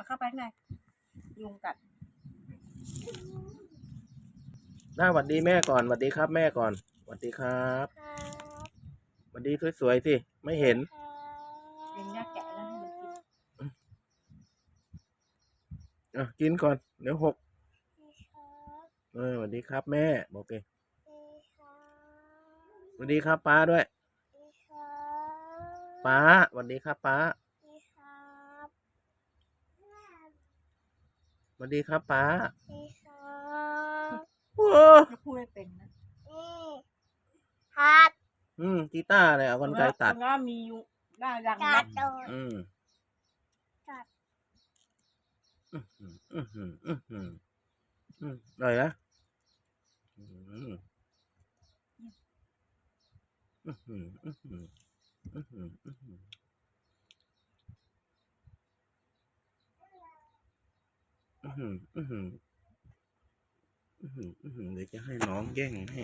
เอาเข้าไปข้างในยุงกัด หน้าหวัดดีแม่ก่อนหวัดดีครับแม่ก่อนหวัดดีครับครับหวัดดีสวยๆสิไม่เห็นเลี้ยงยาแกะแล้วให้มันกิน อะกินก่อนเดี๋ยวหกครับเออหวัดดีครับแม่บอกเลยครับหวัดดีครับป้าด้วยครับ ป้าหวัดดีครับป้า ครับ ห วัดดีครับป้าครับโอ้จะพูดให้เป็นนะนี่ครับอืมกีตาร์เลยเอากันไกรตัด แล้วมียุงหน้ารังกระมัดโดดอืมตัดอืมอืมอืมอืมอืมอืมอร่อยนะอืมอืมอืมอืมอืมอืมอืมอืมอืมอืม อืมอืมอืมอืมอืมเดี๋ยวจะให้น้องแย่งให้